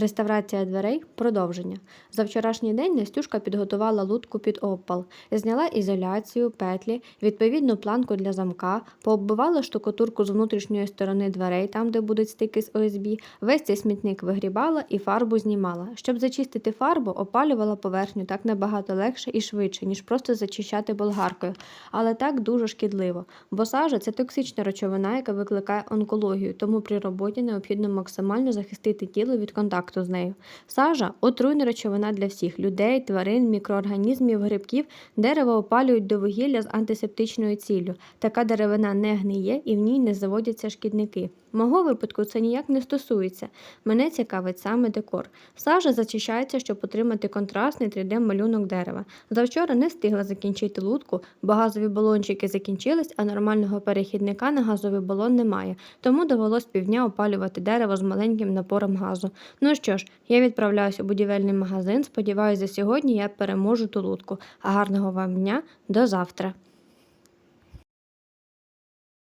Реставрація дверей продовження. За вчорашній день Настюшка підготувала лутку під обпал, зняла ізоляцію, петлі, відповідну планку для замка, пооббивала штукатурку з внутрішньої сторони дверей, там, де будуть стики з ОСБ, весь цей смітник вигрібала і фарбу знімала. Щоб зачистити фарбу, опалювала поверхню так набагато легше і швидше, ніж просто зачищати болгаркою. Але так дуже шкідливо, бо сажа це токсична речовина, яка викликає онкологію, тому при роботі необхідно максимально захистити тіло від контакту з нею. Сажа отруйна речовина для всіх людей, тварин, мікроорганізмів, грибків. Дерево опалюють до вугілля з антисептичною ціллю. Така деревина не гниє і в ній не заводяться шкідники. Мого випадку це ніяк не стосується. Мене цікавить саме декор. Сажа зачищається, щоб отримати контрастний 3D-малюнок дерева. Завчора не встигла закінчити лутку, бо газові балончики закінчились, а нормального перехідника на газовий балон немає, тому довелось півдня опалювати дерево з маленьким напором газу. Ну що ж, я відправляюся у будівельний магазин. Сподіваюся, за сьогодні я переможу ту лутку. Гарного вам дня до завтра.